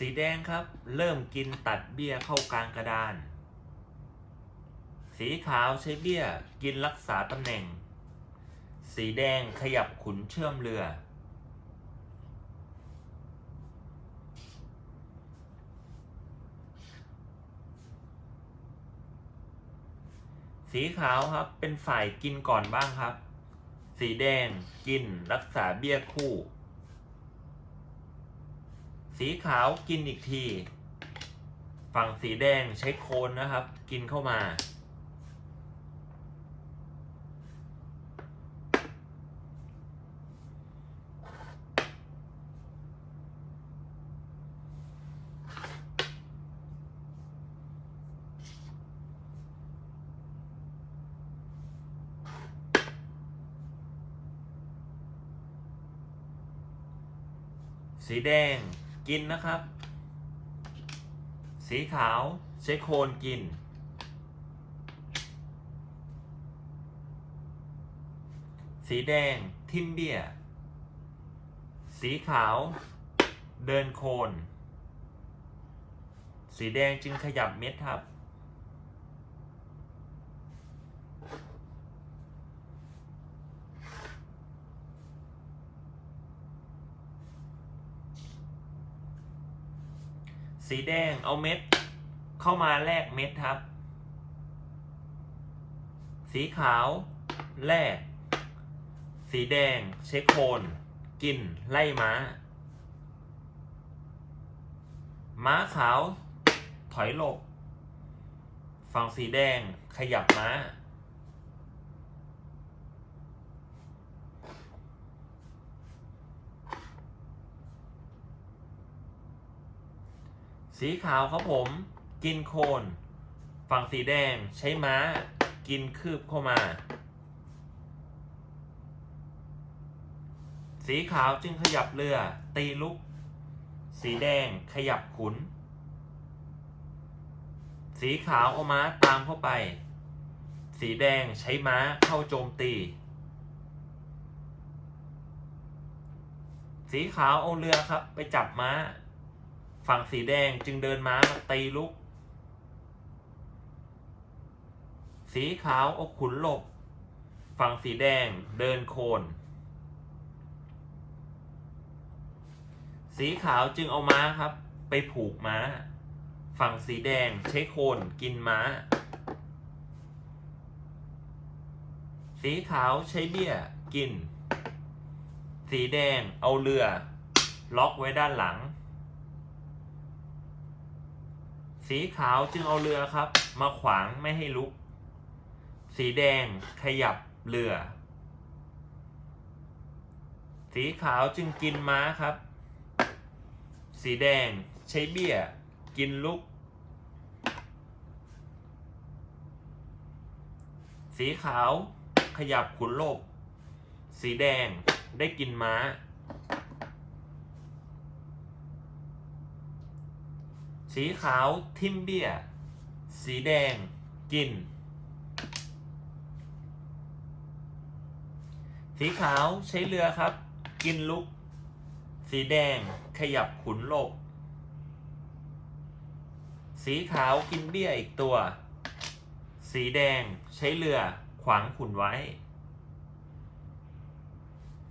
สีแดงครับ เริ่มกินตัดเบี้ยเข้ากลางกระดาน สีขาวใช้เบี้ยกินรักษาตำแหน่ง สีแดงขยับขุนเชื่อมเรือ สีขาวครับเป็นฝ่ายกินก่อนบ้างครับ สีแดงกินรักษาเบี้ยคู่ สีขาวกินอีกที ฝั่งสีแดงใช้โคนนะครับ กินเข้ามา สีแดง กินนะครับ สีขาวใช้โคนกิน สีแดงทิมเบีย สีขาว เดินโคน สีแดงจึงขยับเม็ดครับ สีแดงเอาเม็ด เข้ามาแลกเม็ดครับ สีขาวแลก สีแดงใช้โคนกินไล่ม้า ม้าขาว ถอยหลบ ฝั่งสีแดงขยับม้า สีขาวครับผม กินโคน ฝั่งสีแดงใช้ม้า กินคืบเข้ามา สีขาวจึงขยับเรือ ตีลุก สีแดงขยับขุน สีขาวเอาม้าตามเข้าไป สีแดงใช้ม้าเข้าโจมตี สีขาวเอาเรือครับไปจับม้า ฝั่งสีแดงจึงเดินม้ามาตีลุก สีขาวเอาขุนหลบ ฝั่งสีแดงเดินโคน สีขาวจึงเอาม้าครับ ไปผูกม้า ฝั่งสีแดงใช้โคนกินม้า สีขาวใช้เบี้ยกิน สีแดงเอาเรือ ล็อกไว้ด้านหลัง สีขาวจึงเอาเรือครับ มาขวางไม่ให้ลุก สีแดงขยับเรือ สีขาวจึงกินม้าครับ สีแดงใช้เบี้ย กินลุก สีขาวขยับขุนโลบ สีแดงได้กินม้า สีขาวทิมเบีย สีแดงกิน สีขาวใช้เรือครับ กินลุก สีแดงขยับขุนโลบสีขาวกินเบี้ยอีกตัว สีแดงใช้เรือขวางขุนไว้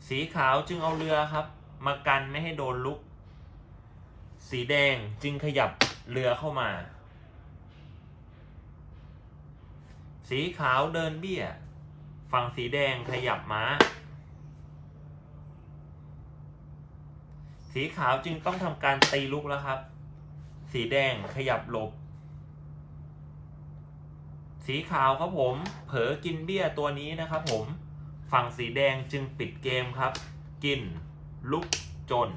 สีขาวจึงเอาเรือครับ มากันไม่ให้โดนลุก สีแดงจึงขยับ เรือเข้ามา สีขาวเดินเบี้ย ฝั่งสีแดงขยับม้า สีขาวจึงต้องทำการตีลุกแล้วครับ สีแดงขยับหลบ สีขาวครับผม เผลอกินเบี้ยตัวนี้นะครับผม ฝั่งสีแดงจึงปิดเกมครับ กิน ลุกจน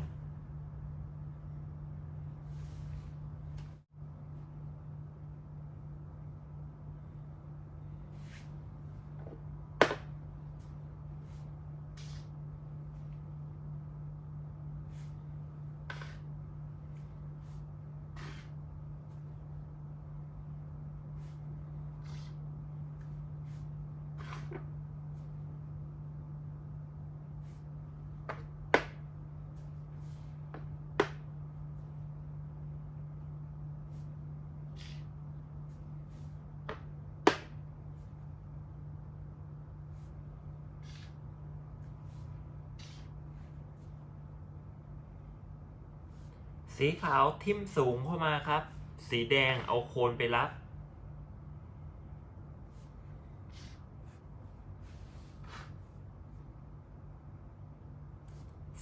สีขาวทิ่มสูงเข้ามาครับ สีแดงเอาโคนไปรับ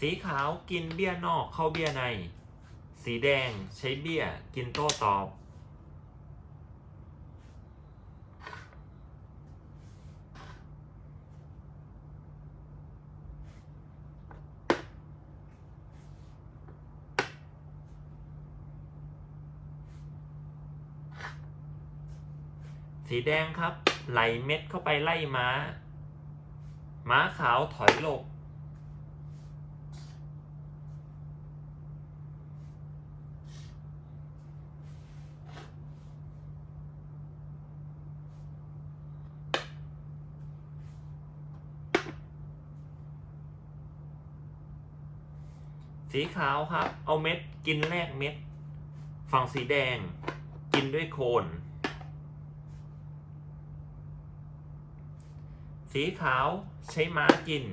สีขาวกินเบี้ยนอกเข้าเบี้ยใน สีแดงใช้เบี้ยกินโต้ตอบ สีแดงครับ ไหลเม็ดเข้าไปไล่ม้า ม้าขาวถอยหลบ สีขาวครับ เอาเม็ดกินแรกเม็ด ฝั่งสีแดง กินด้วยโคน สีขาวใช้ม้ากิน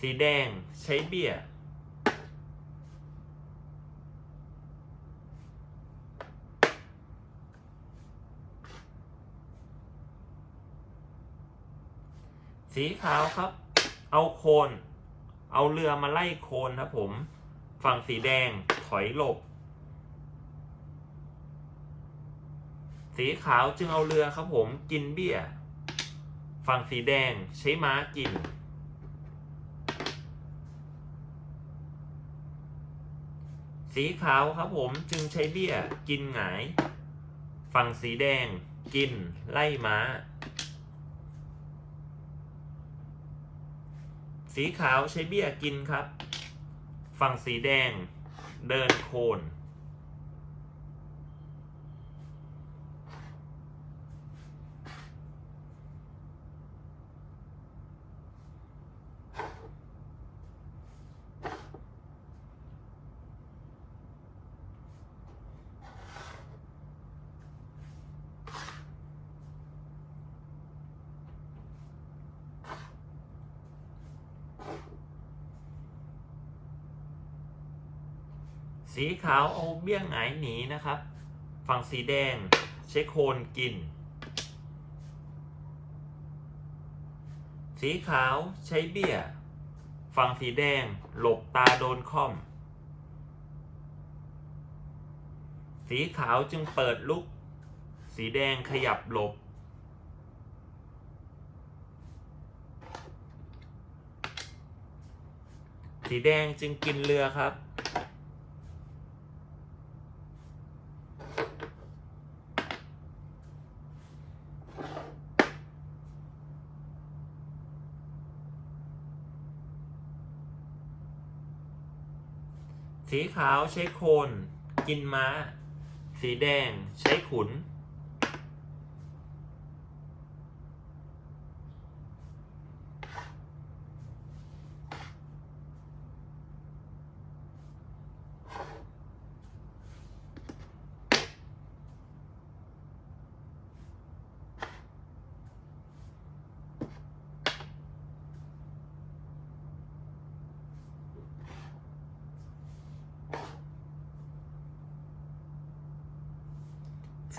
สีแดงใช้เบี้ย สีขาวครับ เอาโคน เอาเรือมาไล่โคนครับผม ฝั่งสีแดงถอยหลบ สีขาวจึงเอาเรือครับผมกินเบี้ย ฝั่งสีแดงใช้ม้ากิน สีขาวครับผมจึงใช้เบี้ยกินหงาย ฝั่งสีแดงกินไล่ม้า สีขาวใช้เบี้ยกินครับ ฝั่งสีแดงเดินโคน สีขาวเอาเบี้ยหงายหนีนะครับ ฝั่งสีแดงใช้โคนกิน สีขาวใช้เบี้ย ฝั่งสีแดงหลบตาโดนค่อม สีขาวจึงเปิดลุก สีแดงขยับหลบสีแดงจึงกินเรือครับ สีขาวใช้โคน กินม้า สีแดง ใช้ขุน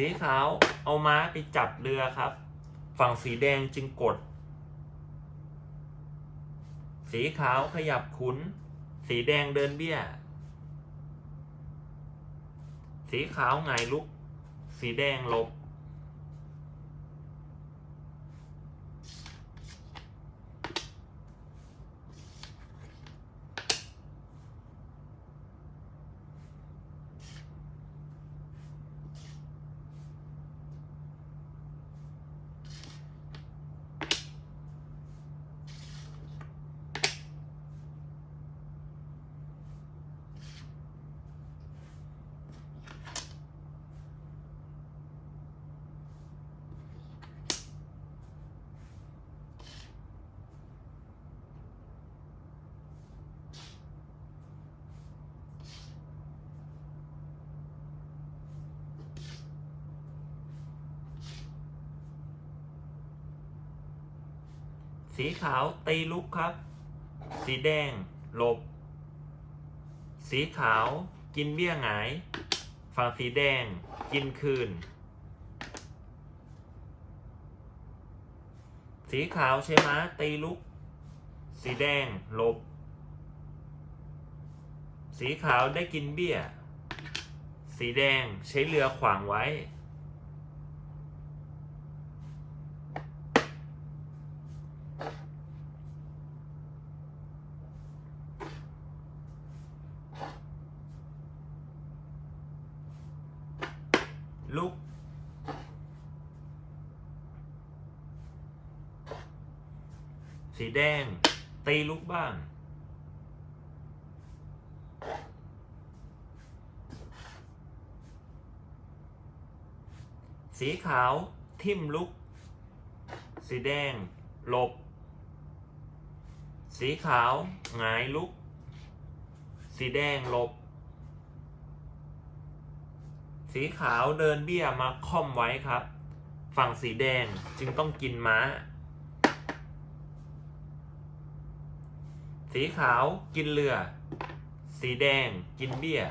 สีขาวเอาม้าไปจับเรือครับ ฝั่งสีแดงจึงกด สีขาวขยับขุน สีแดงเดินเบี้ย สีขาวไงลุก สีแดงหลบ สีขาวตีลุกครับ สีแดงหลบ สีขาวกินเบี้ยหงาย ฝั่งสีแดงกินคืน สีขาวใช้ม้าตีลุก สีแดงหลบ สีขาวได้กินเบี้ย สีแดงใช้เรือขวางไว้ ลุก สี แดง ตีลุกบ้าง สีขาวทิ่มลุก สีแดง หลบ สีขาวหงายลุก สีแดงหลบ สีขาวเดินเบี้ยมาค่อมไว้ครับ ฝั่งสีแดงจึงต้องกินม้า สีขาวกินเรือ สีแดงกินเบี้ย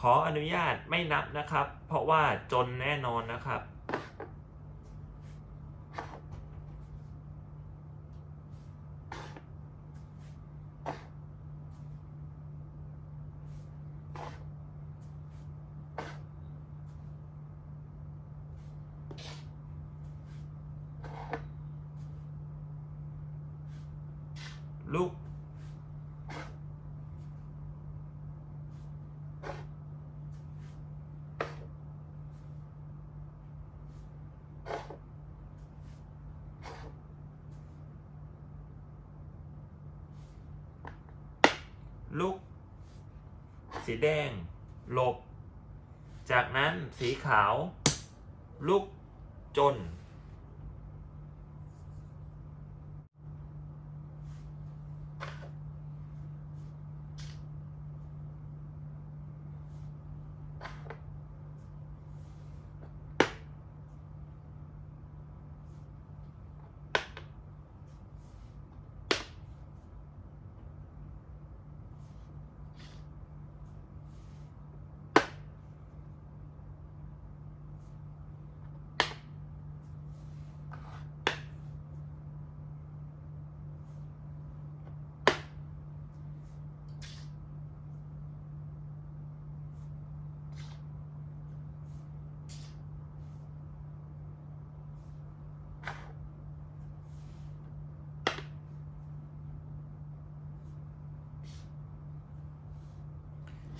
ขออนุญาตไม่นับนะครับ เพราะว่าจนแน่นอนนะครับ ลุก ลุก สีแดง หลบ จากนั้นสีขาว ลุก จน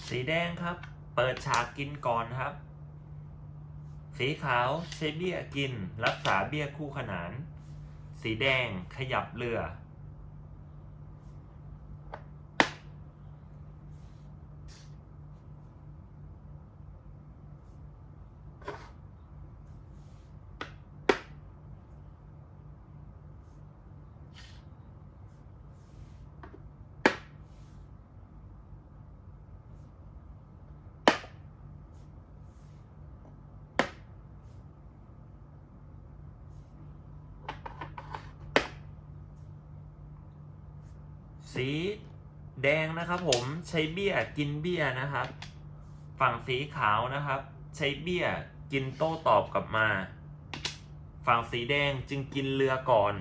สีแดงครับ เปิดฉากกินก่อนครับ สีขาวใช้เบี้ยกิน รักษาเบี้ยคู่ขนาน สีแดงขยับเรือ สีแดงนะครับผมใช้เบี้ยกินเบี้ยนะครับ ฝั่งสีขาวนะครับ ใช้เบี้ยกินโต้ตอบกลับมา ฝั่งสีแดงจึงกินเรือก่อน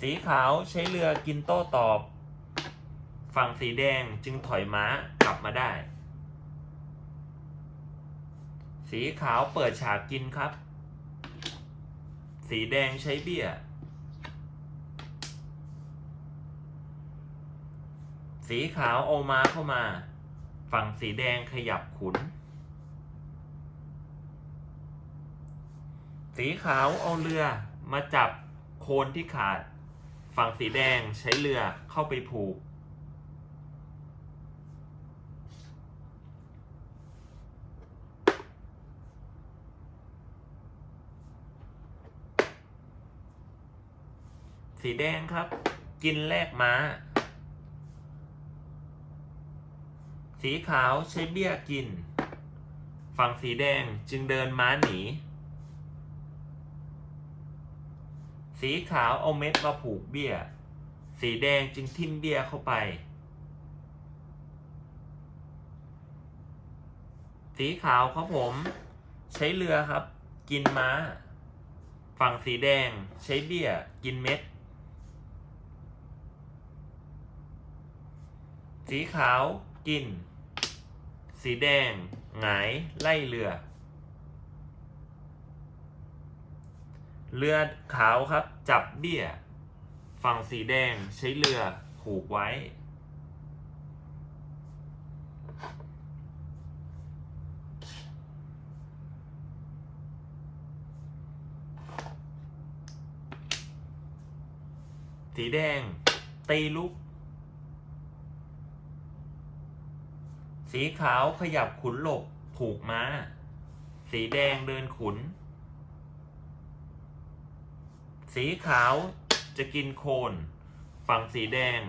สีขาวใช้เรือกินโต้ตอบ ฝั่งสีแดงจึงถอยม้ากลับมาได้ สีขาวเปิดฉากกินครับ สีแดงใช้เบี้ย สีขาวเอาม้าเข้ามา ฝั่งสีแดงขยับขุน สีขาวเอาเรือมาจับโคนที่ขาด ฝั่งสีแดงใช้เรือเข้าไปผูก สีแดงครับ กินแลกม้า สีขาวใช้เบี้ยกิน ฝั่งสีแดงจึงเดินม้าหนี สีขาวเอาเม็ดมาผูกเบี้ย สีแดงจึงทิ่มเบี้ยเข้าไป สีขาวครับผม ใช้เรือครับ กินม้า ฝั่งสีแดงใช้เบี้ยกินเม็ด สีขาวกิน สีแดงหงายไล่เรือ เรือขาวครับจับเบี้ย ฝั่งสีแดงใช้เรือผูกไว้ สีแดงตีลุก สีขาวขยับขุนหลบผูกม้า สีแดงเดินขุน สีขาวจะกินโคน ฝั่งสีแดง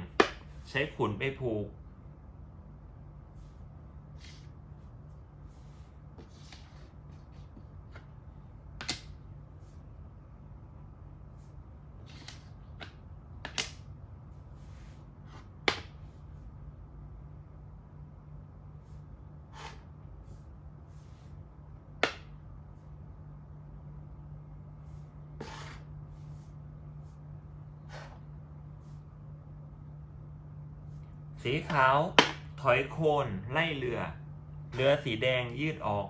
ใช้ขุนไปผูก เท้า ถอยโคนไล่เรือ เรือสีแดงยืดออก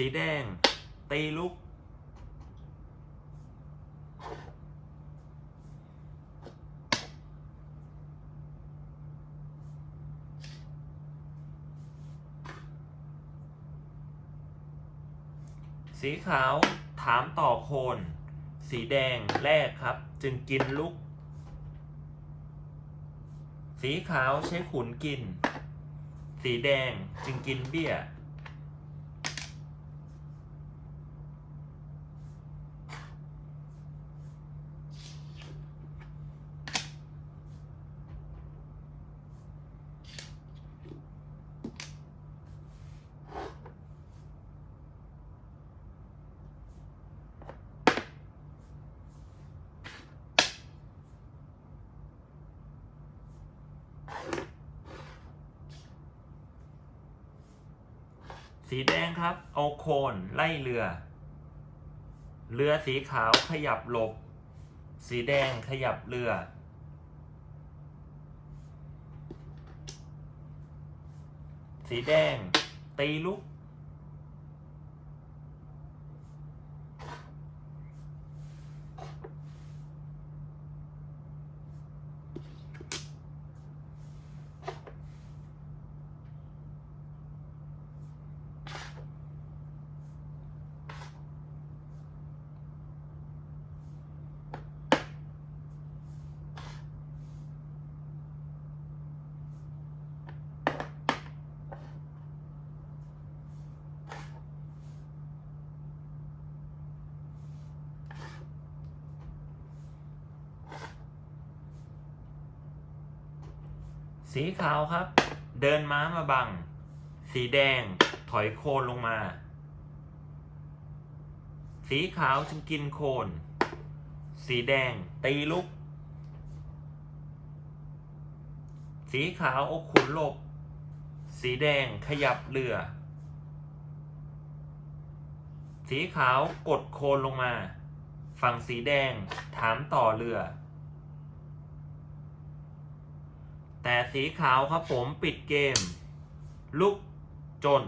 สีแดง ตีลุก สีขาวถามต่อโคน สีแดงแรกครับ จึงกินลุก สีขาวใช้ขุนกิน สีแดงจึงกินเบี้ย สีแดงครับ เอาโคนไล่เรือ เรือสีขาวขยับหลบ สีแดงขยับเรือ สีแดงตีลุก สีขาวครับ เดินม้ามาบัง สีแดงถอยโคนลงมา สีขาวจึงกินโคน สีแดงตีลุก สีขาวอาขุนหลบ สีแดงขยับเรือ สีขาวกดโคนลงมา ฝั่งสีแดงถามต่อเรือ แต่สีขาวครับผมปิดเกม ลุกจน